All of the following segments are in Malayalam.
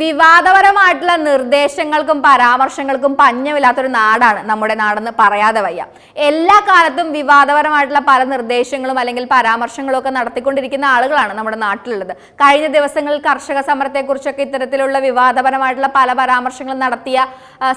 വിവാദപരമായിട്ടുള്ള നിർദ്ദേശങ്ങൾക്കും പരാമർശങ്ങൾക്കും പഞ്ഞമില്ലാത്തൊരു നാടാണ് നമ്മുടെ നാടെന്ന് പറയാതെ വയ്യ. എല്ലാ കാലത്തും വിവാദപരമായിട്ടുള്ള പല നിർദ്ദേശങ്ങളും അല്ലെങ്കിൽ പരാമർശങ്ങളും ഒക്കെ നടത്തിക്കൊണ്ടിരിക്കുന്ന ആളുകളാണ് നമ്മുടെ നാട്ടിലുള്ളത്. കഴിഞ്ഞ ദിവസങ്ങളിൽ കർഷക സമരത്തെക്കുറിച്ചൊക്കെ ഇത്തരത്തിലുള്ള വിവാദപരമായിട്ടുള്ള പല പരാമർശങ്ങളും നടത്തിയ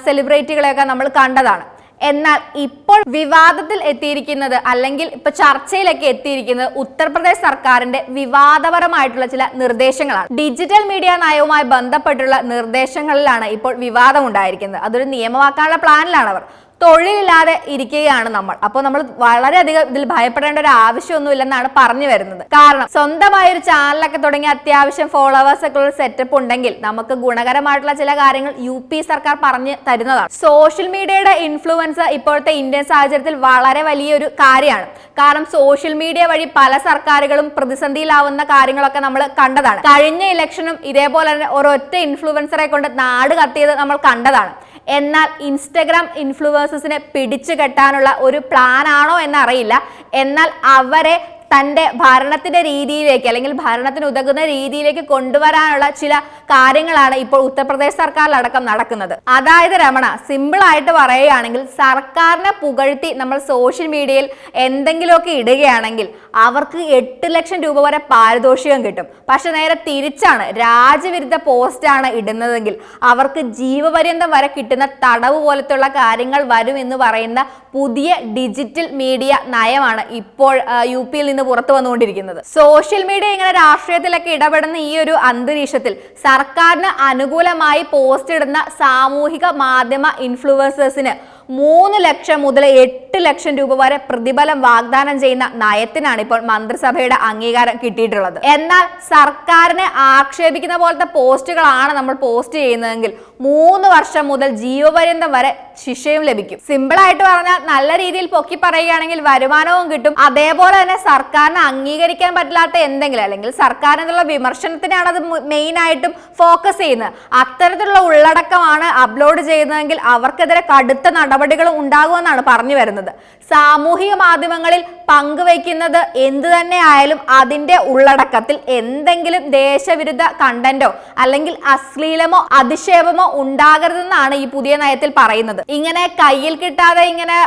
സെലിബ്രിറ്റികളെയൊക്കെ നമ്മൾ കണ്ടതാണ്. എന്നാൽ ഇപ്പോൾ വിവാദത്തിൽ എത്തിയിരിക്കുന്നത് അല്ലെങ്കിൽ ഇപ്പൊ ചർച്ചയിലൊക്കെ എത്തിയിരിക്കുന്നത് ഉത്തർപ്രദേശ് സർക്കാരിന്റെ വിവാദപരമായിട്ടുള്ള ചില നിർദ്ദേശങ്ങളാണ്. ഡിജിറ്റൽ മീഡിയ നയവുമായി ബന്ധപ്പെട്ടുള്ള നിർദ്ദേശങ്ങളിലാണ് ഇപ്പോൾ വിവാദം ഉണ്ടായിരിക്കുന്നത് അതൊരു നിയമമാക്കാനുള്ള പ്ലാനിലാണ് അവർ തൊഴിലില്ലാതെ ഇരിക്കുകയാണ് നമ്മൾ. അപ്പോൾ നമ്മൾ വളരെയധികം ഇതിൽ ഭയപ്പെടേണ്ട ഒരു ആവശ്യമൊന്നുമില്ലെന്നാണ് പറഞ്ഞു വരുന്നത്. കാരണം സ്വന്തമായ ഒരു ചാനലൊക്കെ തുടങ്ങി അത്യാവശ്യം ഫോളോവേഴ്സ് ഒക്കെ ഉള്ള സെറ്റപ്പ് ഉണ്ടെങ്കിൽ നമുക്ക് ഗുണകരമായിട്ടുള്ള ചില കാര്യങ്ങൾ യു പി സർക്കാർ പറഞ്ഞു തരുന്നതാണ്. സോഷ്യൽ മീഡിയയുടെ ഇൻഫ്ലുവൻസ് ഇപ്പോഴത്തെ ഇന്ത്യൻ സാഹചര്യത്തിൽ വളരെ വലിയൊരു കാര്യമാണ്. കാരണം സോഷ്യൽ മീഡിയ വഴി പല സർക്കാരുകളും പ്രതിസന്ധിയിലാവുന്ന കാര്യങ്ങളൊക്കെ നമ്മൾ കണ്ടതാണ്. കഴിഞ്ഞ ഇലക്ഷനും ഇതേപോലെ തന്നെ ഒരൊറ്റ ഇൻഫ്ലുവൻസറെ കൊണ്ട് നാട് കത്തിയത് നമ്മൾ കണ്ടതാണ്. എന്നാൽ ഇൻസ്റ്റഗ്രാം ഇൻഫ്ലുവേഴ്സസിനെ പിടിച്ചു കെട്ടാനുള്ള ഒരു പ്ലാൻ ആണോ എന്നറിയില്ല. എന്നാൽ അവരെ തന്റെ ഭരണത്തിന്റെ രീതിയിലേക്ക് അല്ലെങ്കിൽ ഭരണത്തിന് ഉതകുന്ന രീതിയിലേക്ക് കൊണ്ടുവരാനുള്ള ചില കാര്യങ്ങളാണ് ഇപ്പോൾ ഉത്തർപ്രദേശ് സർക്കാരിലടക്കം നടക്കുന്നത്. അതായത് രമണ സിമ്പിൾ ആയിട്ട് പറയുകയാണെങ്കിൽ സർക്കാരിനെ പുകഴ്ത്തി നമ്മൾ സോഷ്യൽ മീഡിയയിൽ എന്തെങ്കിലുമൊക്കെ ഇടുകയാണെങ്കിൽ അവർക്ക് എട്ട് ലക്ഷം രൂപ വരെ പാരിതോഷികം കിട്ടും. പക്ഷെ നേരെ തിരിച്ചാണ് രാജ്യവിരുദ്ധ പോസ്റ്റാണ് ഇടുന്നതെങ്കിൽ അവർക്ക് ജീവപര്യന്തം വരെ കിട്ടുന്ന തടവ് പോലത്തുള്ള കാര്യങ്ങൾ വരും എന്ന് പറയുന്ന പുതിയ ഡിജിറ്റൽ മീഡിയ നയമാണ് ഇപ്പോൾ യു പിയിൽ നിന്ന് പുറത്തു വന്നുകൊണ്ടിരിക്കുന്നത്. സോഷ്യൽ മീഡിയ ഇങ്ങനെ രാഷ്ട്രീയത്തിലൊക്കെ ഇടപെടുന്ന ഈ ഒരു അന്തരീക്ഷത്തിൽ സർക്കാരിന് അനുകൂലമായി പോസ്റ്റ് ഇടുന്ന സാമൂഹിക മാധ്യമ ഇൻഫ്ലുവൻസേഴ്സിന് മൂന്ന് ലക്ഷം മുതൽ എട്ട് ലക്ഷം രൂപ വരെ പ്രതിഫലം വാഗ്ദാനം ചെയ്യുന്ന നയത്തിനാണ് ഇപ്പോൾ മന്ത്രിസഭയുടെ അംഗീകാരം കിട്ടിയിട്ടുള്ളത്. എന്നാൽ സർക്കാരിനെ ആക്ഷേപിക്കുന്ന പോലത്തെ പോസ്റ്റുകളാണ് നമ്മൾ പോസ്റ്റ് ചെയ്യുന്നതെങ്കിൽ മൂന്ന് വർഷം മുതൽ ജീവപര്യന്തം വരെ ശിക്ഷയും ലഭിക്കും. സിമ്പിൾ ആയിട്ട് പറഞ്ഞാൽ നല്ല രീതിയിൽ പൊക്കി പറയുകയാണെങ്കിൽ വരുമാനവും കിട്ടും. അതേപോലെ തന്നെ സർക്കാരിന് അംഗീകരിക്കാൻ പറ്റില്ലാത്ത എന്തെങ്കിലും അല്ലെങ്കിൽ സർക്കാരിനുള്ള വിമർശനത്തിനാണ് അത് മെയിൻ ആയിട്ടും ഫോക്കസ് ചെയ്യുന്നത്. അത്തരത്തിലുള്ള ഉള്ളടക്കമാണ് അപ്ലോഡ് ചെയ്യുന്നതെങ്കിൽ അവർക്കെതിരെ കടുത്ത നടപടികളും ഉണ്ടാകുമെന്നാണ് പറഞ്ഞു വരുന്നത്. സാമൂഹിക മാധ്യമങ്ങളിൽ പങ്കുവയ്ക്കുന്നത് എന്ത് തന്നെ ആയാലും അതിന്റെ ഉള്ളടക്കത്തിൽ എന്തെങ്കിലും ദേശവിരുദ്ധ കണ്ടന്റോ അല്ലെങ്കിൽ അശ്ലീലമോ അധിക്ഷേപമോ ഉണ്ടാകരുതെന്നാണ് ഈ പുതിയ നയത്തിൽ പറയുന്നത്. ഇങ്ങനെ കയ്യിൽ കിട്ടാതെ ഇങ്ങനെ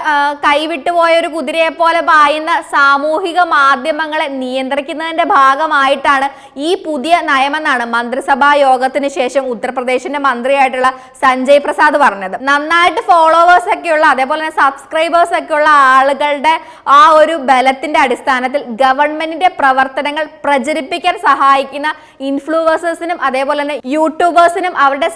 കൈവിട്ടുപോയ ഒരു കുതിരയെ പോലെ പായുന്ന സാമൂഹിക മാധ്യമങ്ങളെ നിയന്ത്രിക്കുന്നതിന്റെ ഭാഗമായിട്ടാണ് ഈ പുതിയ നയമെന്നാണ് മന്ത്രിസഭാ യോഗത്തിന് ശേഷം ഉത്തർപ്രദേശിന്റെ മന്ത്രിയായിട്ടുള്ള സഞ്ജയ് പ്രസാദ് പറഞ്ഞത്. നന്നായിട്ട് ഫോളോവേഴ്സ് ഒക്കെയുള്ള അതേപോലെ തന്നെ സബ്സ്ക്രൈബേഴ്സ് ഒക്കെയുള്ള ആളുകളുടെ ആ ഒരു ബലത്തിന്റെ അടിസ്ഥാനത്തിൽ ഗവൺമെന്റിന്റെ പ്രവർത്തനങ്ങൾ പ്രചരിപ്പിക്കാൻ സഹായിക്കുന്ന ഇൻഫ്ലുവൻസേഴ്സിനും അതേപോലെ തന്നെ യൂട്യൂബേഴ്സിനും അവരുടെ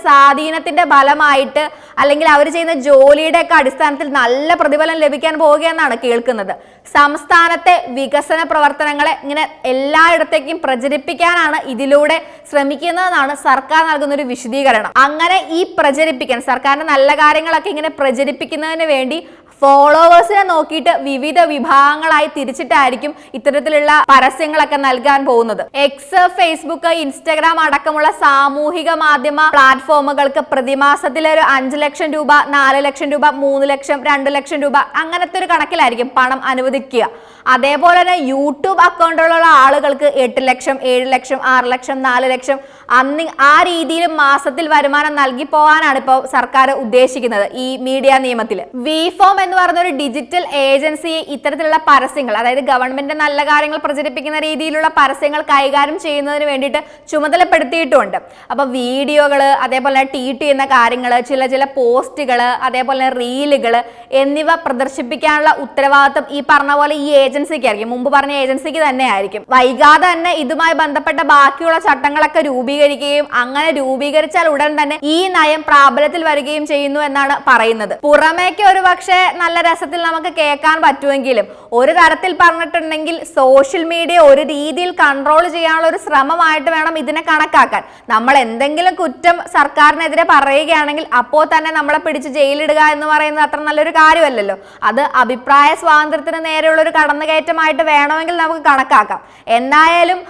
സ്വാധീനത്തിന്റെ ഫലമായിട്ട് അല്ലെങ്കിൽ അവർ ചെയ്യുന്ന ജോലിയുടെ ഒക്കെ അടിസ്ഥാനത്തിൽ നല്ല പ്രതിഫലം ലഭിക്കാൻ പോവുകയെന്നാണ് കേൾക്കുന്നത്. സംസ്ഥാനത്തെ വികസന പ്രവർത്തനങ്ങളെ ഇങ്ങനെ എല്ലായിടത്തേക്കും പ്രചരിപ്പിക്കാനാണ് ഇതിലൂടെ ശ്രമിക്കുന്നതെന്നാണ് സർക്കാർ നൽകുന്ന ഒരു വിശദീകരണം. അങ്ങനെ ഈ പ്രചരിപ്പിക്കാൻ സർക്കാരിന്റെ നല്ല കാര്യങ്ങളൊക്കെ ഇങ്ങനെ പ്രചരിപ്പിക്കുന്നതിന് വേണ്ടി ഫോളോവേഴ്സിനെ നോക്കിയിട്ട് വിവിധ വിഭാഗങ്ങളായി തിരിച്ചിട്ടായിരിക്കും ഇത്തരത്തിലുള്ള പരസ്യങ്ങളൊക്കെ നൽകാൻ പോകുന്നത്. എക്സ് ഫേസ്ബുക്ക് ഇൻസ്റ്റഗ്രാം അടക്കമുള്ള സാമൂഹിക മാധ്യമ പ്ലാറ്റ്ഫോമുകൾക്ക് പ്രതിമാസത്തിൽ ഒരു അഞ്ച് ലക്ഷം രൂപ നാല് ലക്ഷം രൂപ മൂന്ന് ലക്ഷം രണ്ട് ലക്ഷം രൂപ അങ്ങനത്തെ ഒരു കണക്കിലായിരിക്കും പണം അനുവദിക്കുക. അതേപോലെ തന്നെ യൂട്യൂബ് അക്കൗണ്ടുകളുള്ള ആളുകൾക്ക് എട്ട് ലക്ഷം ഏഴ് ലക്ഷം ആറ് ലക്ഷം നാല് ലക്ഷം അന്ന് ആ രീതിയിൽ മാസത്തിൽ വരുമാനം നൽകി പോകാനാണ് ഇപ്പോൾ സർക്കാർ ഉദ്ദേശിക്കുന്നത് ഈ മീഡിയ നിയമത്തിൽ. വി ഫോം എന്ന് പറയുന്ന ഒരു ഡിജിറ്റൽ ഏജൻസി ഇത്തരത്തിലുള്ള പരസ്യങ്ങൾ അതായത് ഗവൺമെന്റ് നല്ല കാര്യങ്ങൾ പ്രചരിപ്പിക്കുന്ന രീതിയിലുള്ള പരസ്യങ്ങൾ കൈകാര്യം ചെയ്യുന്നതിന് വേണ്ടിയിട്ട് ചുമതലപ്പെടുത്തിയിട്ടുണ്ട്. അപ്പൊ വീഡിയോകൾ അതേപോലെ ട്വീറ്റ് ചെയ്യുന്ന കാര്യങ്ങൾ ചില ചില പോസ്റ്റുകൾ അതേപോലെ റീലുകൾ എന്നിവ പ്രദർശിപ്പിക്കാനുള്ള ഉത്തരവാദിത്വം ഈ പറഞ്ഞ പോലെ ഈ ഏജൻസിക്ക് ആയിരിക്കും മുമ്പ് പറഞ്ഞ ഏജൻസിക്ക് തന്നെ ആയിരിക്കും വൈകാതെ തന്നെ ഇതുമായി ബന്ധപ്പെട്ട ബാക്കിയുള്ള ചട്ടങ്ങളൊക്കെ രൂപീകരിക്കുകയും അങ്ങനെ രൂപീകരിച്ചാൽ ഉടൻ തന്നെ ഈ നയം പ്രാബല്യത്തിൽ വരികയും ചെയ്യുന്നു എന്നാണ് പറയുന്നത്. പുറമേക്ക് ഒരു പക്ഷേ നല്ല രസത്തിൽ നമുക്ക് കേൾക്കാൻ പറ്റുമെങ്കിലും ഒരു തരത്തിൽ പറഞ്ഞിട്ടുണ്ടെങ്കിൽ സോഷ്യൽ മീഡിയ ഒരു രീതിയിൽ കൺട്രോൾ ചെയ്യാനുള്ള ഒരു ശ്രമമായിട്ട് വേണം ഇതിനെ കണക്കാക്കാൻ. നമ്മൾ എന്തെങ്കിലും കുറ്റം സർക്കാരിനെതിരെ പറയുകയാണെങ്കിൽ അപ്പോൾ തന്നെ നമ്മളെ പിടിച്ച് ജയിലിടുക എന്ന് പറയുന്നത് അത്ര നല്ലൊരു കാര്യമല്ലല്ലോ. അത് അഭിപ്രായ സ്വാതന്ത്ര്യത്തിന് നേരെയുള്ള ഒരു കടന്നുകയറ്റമായിട്ട് വേണമെങ്കിൽ നമുക്ക് കണക്കാക്കാം. എന്തായാലും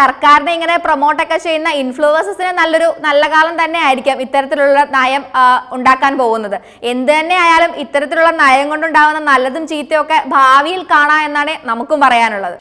സർക്കാരിനെ ഇങ്ങനെ പ്രൊമോട്ടൊക്കെ ചെയ്യുന്ന ഇൻഫ്ലുവൻസസിന് നല്ലൊരു നല്ല കാലം തന്നെ ആയിരിക്കാം ഇത്തരത്തിലുള്ള നയം ഉണ്ടാക്കാൻ പോകുന്നത്. എന്ത് തന്നെ ആയാലും ഇത്തരത്തിലുള്ള നയം കൊണ്ടുണ്ടാകുന്ന നല്ലതും ചീത്തയും ഒക്കെ ഭാവിയിൽ കാണാം എന്നാണ് നമുക്കും പറയാനുള്ളത്.